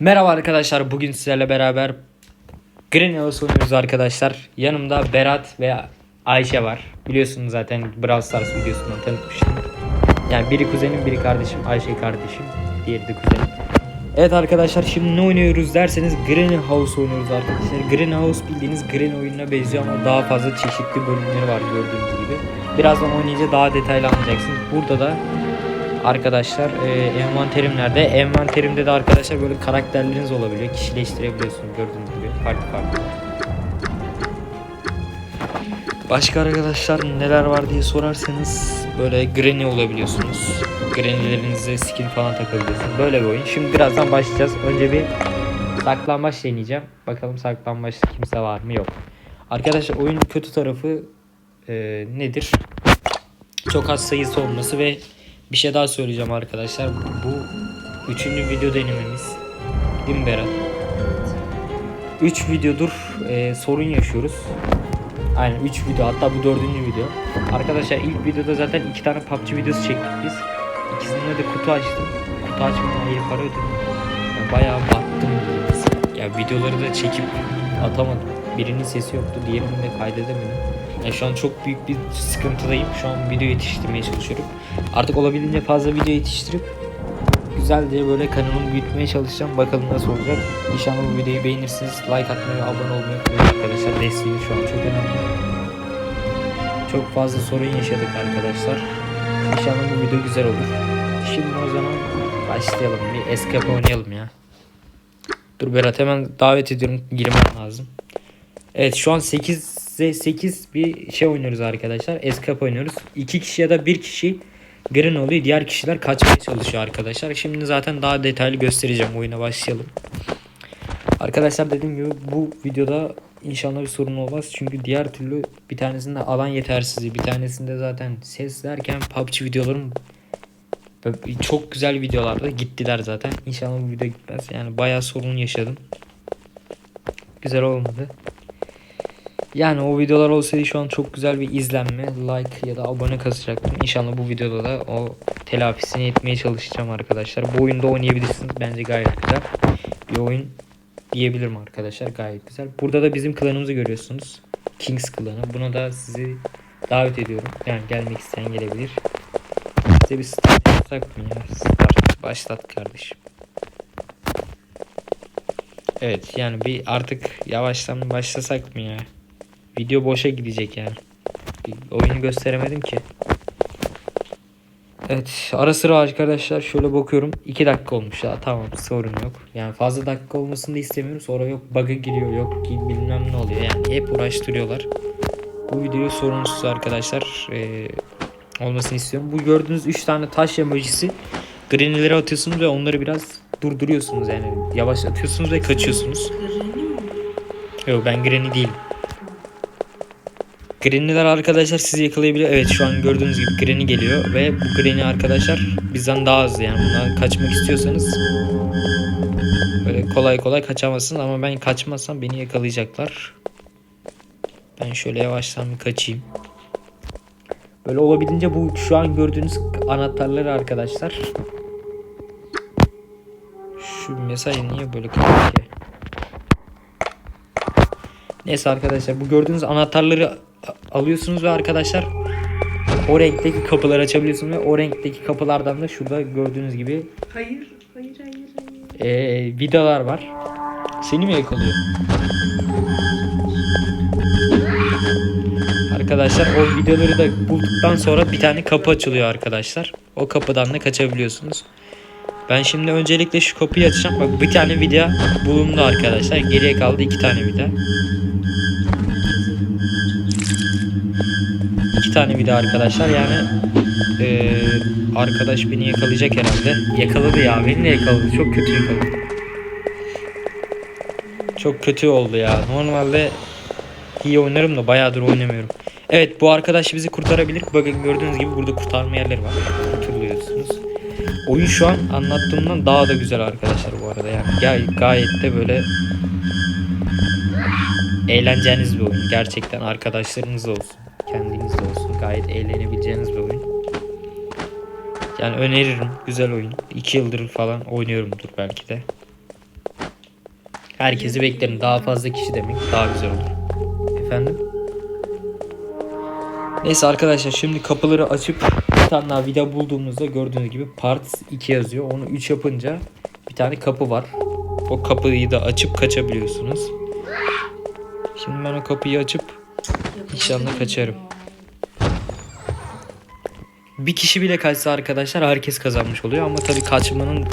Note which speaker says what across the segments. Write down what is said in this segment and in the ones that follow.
Speaker 1: Merhaba arkadaşlar. Bugün sizlerle beraber Greenhouse oynuyoruz arkadaşlar. Yanımda Berat ve Ayşe var. Biliyorsunuz zaten Brawl Stars videosundan tanıtmıştım. Yani biri kuzenim, biri kardeşim. Ayşe kardeşim, diğeri de kuzenim. Evet arkadaşlar şimdi ne oynuyoruz derseniz Greenhouse oynuyoruz arkadaşlar. Greenhouse bildiğiniz Green oyununa benziyor ama daha fazla çeşitli bölümleri var gördüğünüz gibi. Birazdan oynayınca daha detaylı anlayacaksınız. Burada da arkadaşlar e, envanterimlerde envanterimde de arkadaşlar böyle karakterleriniz olabiliyor. Kişileştirebiliyorsunuz gördüğünüz gibi farklı farklı. Başka arkadaşlar neler var diye sorarsanız böyle granny olabiliyorsunuz. Granny'lerinize skin falan takabiliyorsunuz. Böyle bir oyun. Şimdi birazdan başlayacağız. Önce bir saklambaç deneyeceğim. Bakalım saklambaçta kimse var mı yok. Arkadaşlar oyunun kötü tarafı e, nedir? Çok az sayısı olması ve bir şey daha söyleyeceğim arkadaşlar. Bu üçüncü video denememiz. Değil mi Berat? 3 videodur e, sorun yaşıyoruz. Aynen 3 video hatta bu dördüncü video. Arkadaşlar ilk videoda zaten iki tane PUBG videosu çektik biz. İkisinde de kutu açtım. Kutu açmadan iyi para ödedim. Yani bayağı battım diyeceğiz. Ya videoları da çekip atamadım. Birinin sesi yoktu, diğerini de kaydedemedim. Yani şu an çok büyük bir sıkıntıdayım. Şu an video yetiştirmeye çalışıyorum. Artık olabildiğince fazla video yetiştirip güzel diye böyle kanalımı büyütmeye çalışacağım. Bakalım nasıl olacak. İnşallah bu videoyu beğenirsiniz. Like atmayı abone olmayı unutmayın arkadaşlar. Desteğiniz şu an çok önemli. Çok fazla sorun yaşadık arkadaşlar. İnşallah bu video güzel olur. Şimdi o zaman başlayalım. Bir escape oynayalım ya. Dur Berat hemen davet ediyorum. Girmem lazım. Evet şu an 8'e 8 bir şey oynuyoruz arkadaşlar. Escape oynuyoruz. 2 kişi ya da 1 kişi green oluyor. Diğer kişiler kaçmaya çalışıyor arkadaşlar. Şimdi zaten daha detaylı göstereceğim. Oyuna başlayalım. Arkadaşlar dediğim gibi bu videoda inşallah bir sorun olmaz. Çünkü diğer türlü bir tanesinde alan yetersizliği, bir tanesinde zaten ses derken PUBG videolarım çok güzel videolarda gittiler zaten. İnşallah bu video gitmez. Yani bayağı sorun yaşadım. Güzel olmadı. Yani o videolar olsaydı şu an çok güzel bir izlenme, like ya da abone kasacaktım. İnşallah bu videoda da o telafisini etmeye çalışacağım arkadaşlar. Bu oyunda oynayabilirsiniz. Bence gayet güzel bir oyun diyebilirim arkadaşlar. Gayet güzel. Burada da bizim klanımızı görüyorsunuz. Kings klanı. Buna da sizi davet ediyorum. Yani gelmek isteyen gelebilir. Size bir start yapsak mı ya? Start. Başlat kardeşim. Evet yani bir artık yavaştan başlasak mı ya? Video boşa gidecek yani. Oyunu gösteremedim ki. Evet ara sıra arkadaşlar şöyle bakıyorum 2 dakika olmuş ya tamam sorun yok. Yani fazla dakika olmasını da istemiyorum sonra yok bug'a giriyor yok bilmem ne oluyor yani hep uğraştırıyorlar. Bu videoyu sorunsuz arkadaşlar ee, olmasını istiyorum. Bu gördüğünüz 3 tane taş emojisi greenlere atıyorsunuz ve onları biraz durduruyorsunuz yani yavaş atıyorsunuz ve kaçıyorsunuz. Yok ben granny değilim. Granny'ler arkadaşlar sizi yakalayabiliyor. Evet şu an gördüğünüz gibi Granny geliyor ve bu Granny arkadaşlar bizden daha hızlı yani bundan kaçmak istiyorsanız böyle kolay kolay kaçamazsınız ama ben kaçmazsam beni yakalayacaklar. Ben şöyle yavaştan bir kaçayım. Böyle olabildiğince bu şu an gördüğünüz anahtarları arkadaşlar. Şu mesaj niye böyle kalıyor ki? Neyse arkadaşlar bu gördüğünüz anahtarları alıyorsunuz ve arkadaşlar o renkteki kapıları açabiliyorsunuz ve o renkteki kapılardan da şurada gördüğünüz gibi
Speaker 2: Hayır, hayır, hayır, hayır.
Speaker 1: ee, vidalar var. Seni mi yakalıyor? Arkadaşlar o videoları da bulduktan sonra bir tane kapı açılıyor arkadaşlar. O kapıdan da kaçabiliyorsunuz. Ben şimdi öncelikle şu kapıyı açacağım. Bak bir tane video bulundu arkadaşlar. Geriye kaldı iki tane video. Tane video arkadaşlar yani eee, arkadaş beni yakalayacak herhalde. Yakaladı ya beni de yakaladı. Çok kötü yakaladı. Çok kötü oldu ya. Normalde iyi oynarım da bayağıdır oynamıyorum. Evet bu arkadaş bizi kurtarabilir. Bakın gördüğünüz gibi burada kurtarma yerleri var. Kurtuluyorsunuz. Oyun şu an anlattığımdan daha da güzel arkadaşlar bu arada. Yani gay gayet de böyle eğleneceğiniz bir oyun. Gerçekten arkadaşlarınız olsun. Gayet eğlenebileceğiniz bir oyun. Yani öneririm. Güzel oyun. 2 yıldır falan oynuyorumdur belki de. Herkesi beklerim. Daha fazla kişi demek daha güzel olur. Efendim? Neyse arkadaşlar şimdi kapıları açıp bir tane daha vida bulduğumuzda gördüğünüz gibi part 2 yazıyor. Onu 3 yapınca bir tane kapı var. O kapıyı da açıp kaçabiliyorsunuz. Şimdi ben o kapıyı açıp İnşallah kaçarım. Bir kişi bile kaçsa arkadaşlar herkes kazanmış oluyor ama tabii kaçmanın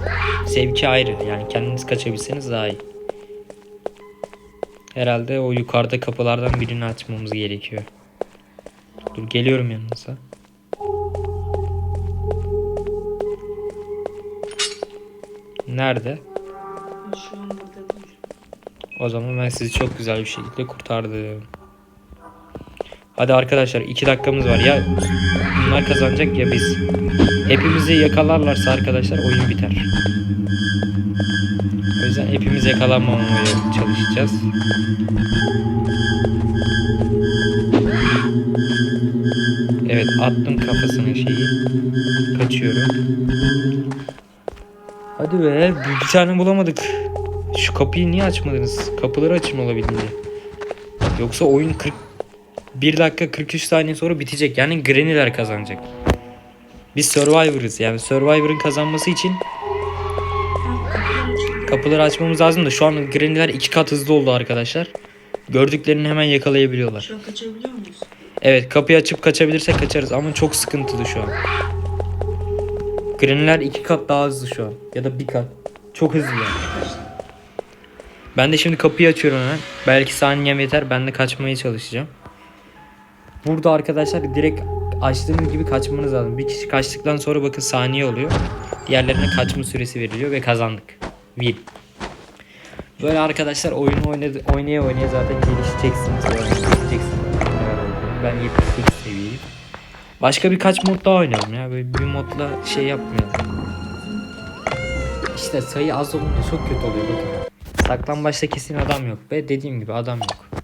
Speaker 1: zevki ayrı. Yani kendiniz kaçabilseniz daha iyi. Herhalde o yukarıda kapılardan birini açmamız gerekiyor. Dur geliyorum yanınıza. Nerede?
Speaker 2: Ben Şu an burada değil.
Speaker 1: O zaman ben sizi çok güzel bir şekilde kurtardım. Hadi arkadaşlar 2 dakikamız var. Ya bunlar kazanacak ya biz. Hepimizi yakalarlarsa arkadaşlar oyun biter. O yüzden hepimiz yakalanmamaya çalışacağız. Evet attım kafasına şeyi. Kaçıyorum. Hadi be bir, tane bulamadık. Şu kapıyı niye açmadınız? Kapıları açın olabildiğince. Yoksa oyun 41 dakika 43 saniye sonra bitecek. Yani Granny'ler kazanacak. Biz Survivor'ız. Yani Survivor'ın kazanması için kapıları açmamız lazım da şu an Granny'ler iki kat hızlı oldu arkadaşlar. Gördüklerini hemen yakalayabiliyorlar.
Speaker 2: Şu an kaçabiliyor muyuz?
Speaker 1: Evet kapıyı açıp kaçabilirsek kaçarız ama çok sıkıntılı şu an. Granny'ler iki kat daha hızlı şu an. Ya da bir kat. Çok hızlı yani. Ben de şimdi kapıyı açıyorum hemen. Belki saniyem yeter. Ben de kaçmaya çalışacağım. Burada arkadaşlar direkt açtığınız gibi kaçmanız lazım. Bir kişi kaçtıktan sonra bakın saniye oluyor. Diğerlerine kaçma süresi veriliyor ve kazandık. Win. Böyle arkadaşlar oyunu oynadı, oynaya oynaya zaten gelişeceksiniz. Gelişeceksiniz. Ben 78 seviyeyim. Başka birkaç mod daha oynayalım ya. Böyle bir modla şey yapmayalım. İşte sayı az olunca çok kötü oluyor bakın. Saklambaçta kesin adam yok ve dediğim gibi adam yok.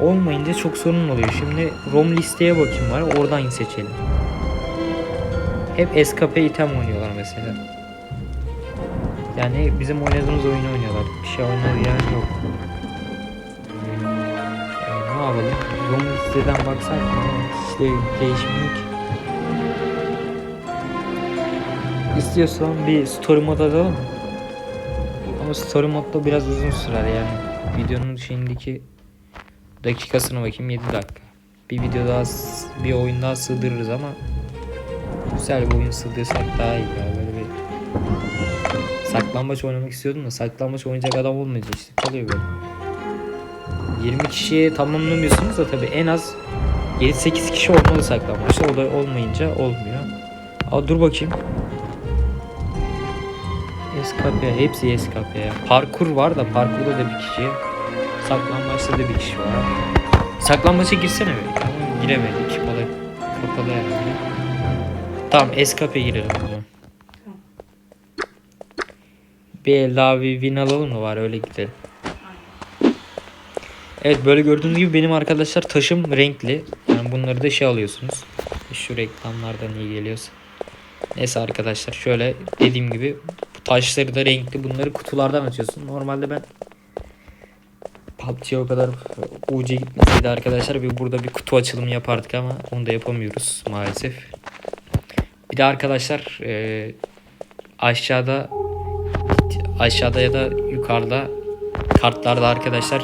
Speaker 1: Olmayınca çok sorun oluyor. Şimdi ROM listeye bakayım var. Oradan seçelim. Hep SKP item oynuyorlar mesela. Yani bizim oynadığımız oyunu oynuyorlar. Bir şey oynayan yok. Yani ne yapalım? ROM listeden baksak? Hiç de. İstiyorsan bir story mod atalım? Ama story modda biraz uzun sürer yani. Videonun şeyindeki dakikasına bakayım 7 dakika. Bir video daha bir oyun daha sığdırırız ama güzel bir oyun sığdırsak daha iyi ya böyle bir saklambaç oynamak istiyordum da saklambaç oynayacak adam olmayınca işte kalıyor böyle. 20 kişiye tamamlamıyorsunuz da tabi en az 7-8 kişi olmalı saklambaçta o da olmayınca olmuyor. Aa dur bakayım. SKP hepsi SKP ya. Parkur var da parkurda da bir kişi. Saklambaçta da bir kişi var. Saklambaça girsene be. Ama giremedik. Da kapalı herhalde. Tamam SKP girelim o zaman.
Speaker 2: Tamam.
Speaker 1: Bir bir win alalım mı var öyle gidelim. Evet böyle gördüğünüz gibi benim arkadaşlar taşım renkli. Yani bunları da şey alıyorsunuz. Şu reklamlardan iyi geliyorsa. Neyse arkadaşlar şöyle dediğim gibi bu taşları da renkli. Bunları kutulardan açıyorsun. Normalde ben PUBG'ye o kadar ucu gitmeseydi arkadaşlar bir burada bir kutu açılımı yapardık ama onu da yapamıyoruz maalesef. Bir de arkadaşlar e, aşağıda aşağıda ya da yukarıda kartlarda arkadaşlar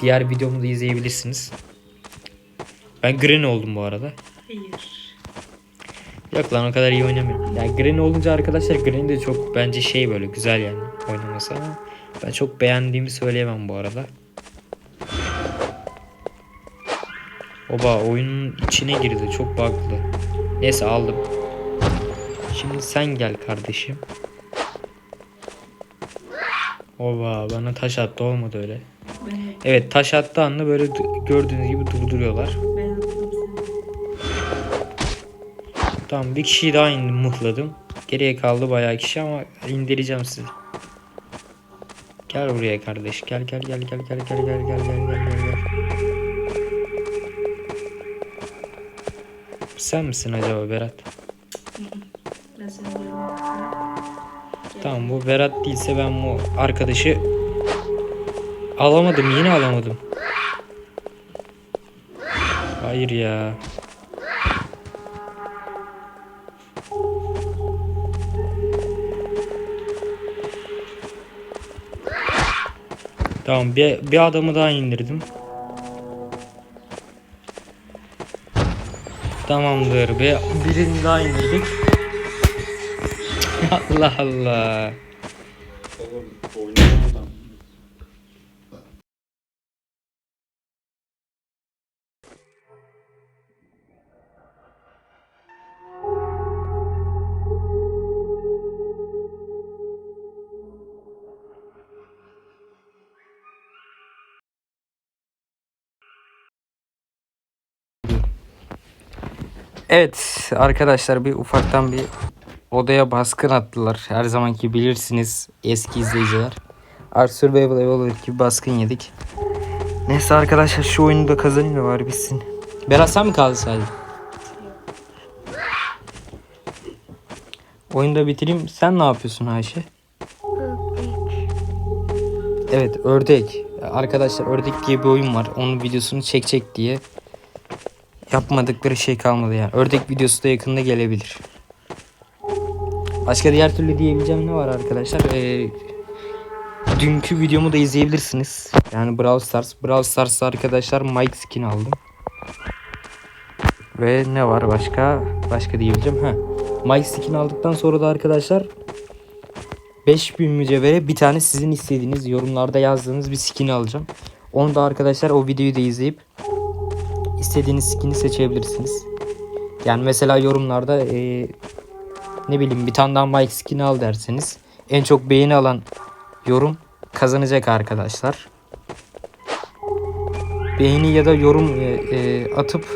Speaker 1: diğer videomu da izleyebilirsiniz. Ben Green oldum bu arada.
Speaker 2: Hayır.
Speaker 1: Yok lan o kadar iyi oynamıyorum. Yani Green olunca arkadaşlar Green de çok bence şey böyle güzel yani oynaması ama ben çok beğendiğimi söyleyemem bu arada. Oba oyunun içine girdi çok bug'lı. Neyse aldım. Şimdi sen gel kardeşim. Oba bana taş attı olmadı öyle. Evet taş attığı anda böyle gördüğünüz gibi durduruyorlar. Tamam bir kişiyi daha indim mıhladım. Geriye kaldı bayağı kişi ama indireceğim sizi. Gel buraya kardeş. Gel gel gel gel gel gel gel gel gel gel Sen misin acaba Berat?
Speaker 2: Ben seni.
Speaker 1: Tamam bu Berat değilse ben bu arkadaşı Alamadım yine alamadım. Hayır ya. Tamam bir, bir adamı daha indirdim. Tamamdır. Bir, birini daha indirdik. Allah Allah.
Speaker 3: Oğlum
Speaker 1: Evet arkadaşlar bir ufaktan bir odaya baskın attılar. Her zamanki bilirsiniz eski izleyiciler. Ark Survival Evolved gibi baskın yedik. Neyse arkadaşlar şu oyunu da kazanayım da var bitsin. Berat sen mi kaldı sadece? Oyunu da bitireyim. Sen ne yapıyorsun Ayşe? Evet ördek. Arkadaşlar ördek diye bir oyun var. Onun videosunu çekecek diye yapmadıkları şey kalmadı yani. Ördek videosu da yakında gelebilir. Başka diğer türlü diyebileceğim ne var arkadaşlar? Ee, dünkü videomu da izleyebilirsiniz. Yani Brawl Stars. Brawl Stars'ta arkadaşlar Mike skin aldım. Ve ne var başka? Başka diyebileceğim. Ha. Mike skin aldıktan sonra da arkadaşlar 5000 mücevhere bir tane sizin istediğiniz yorumlarda yazdığınız bir skin alacağım. Onu da arkadaşlar o videoyu da izleyip istediğiniz skin'i seçebilirsiniz. Yani mesela yorumlarda eee, ne bileyim bir tane daha Mike skin'i al derseniz en çok beğeni alan yorum kazanacak arkadaşlar. Beğeni ya da yorum e, e, atıp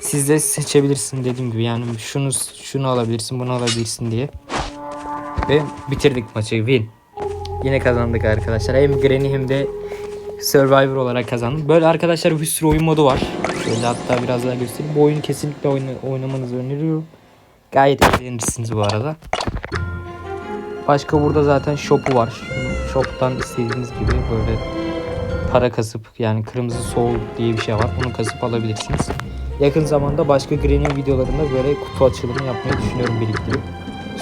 Speaker 1: siz de seçebilirsin dediğim gibi yani şunu şunu alabilirsin bunu alabilirsin diye. Ve bitirdik maçı win. Yine kazandık arkadaşlar. Hem Granny hem de Survivor olarak kazandım. Böyle arkadaşlar bir sürü oyun modu var. Şöyle hatta biraz daha göstereyim. Bu oyunu kesinlikle oyna- oynamanızı öneriyorum. Gayet eğlenirsiniz bu arada. Başka burada zaten shop'u var. Shop'tan istediğiniz gibi böyle para kasıp yani kırmızı soul diye bir şey var. Bunu kasıp alabilirsiniz. Yakın zamanda başka Granny videolarında böyle kutu açılımı yapmayı düşünüyorum biriktirip.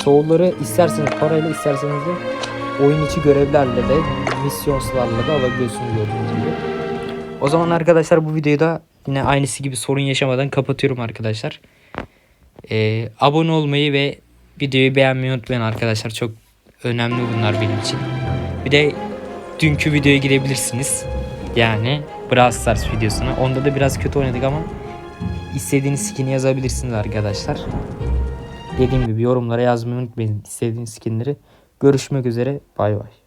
Speaker 1: Soul'ları isterseniz parayla isterseniz de oyun içi görevlerle de misyonslarla da alabiliyorsunuz gördüğünüz gibi. O zaman arkadaşlar bu videoyu da yine aynısı gibi sorun yaşamadan kapatıyorum arkadaşlar. Ee, abone olmayı ve videoyu beğenmeyi unutmayın arkadaşlar. Çok önemli bunlar benim için. Bir de dünkü videoya girebilirsiniz. Yani Brawl Stars videosuna. Onda da biraz kötü oynadık ama istediğiniz skin'i yazabilirsiniz arkadaşlar. Dediğim gibi yorumlara yazmayı unutmayın istediğiniz skinleri. Görüşmek üzere. Bay bay.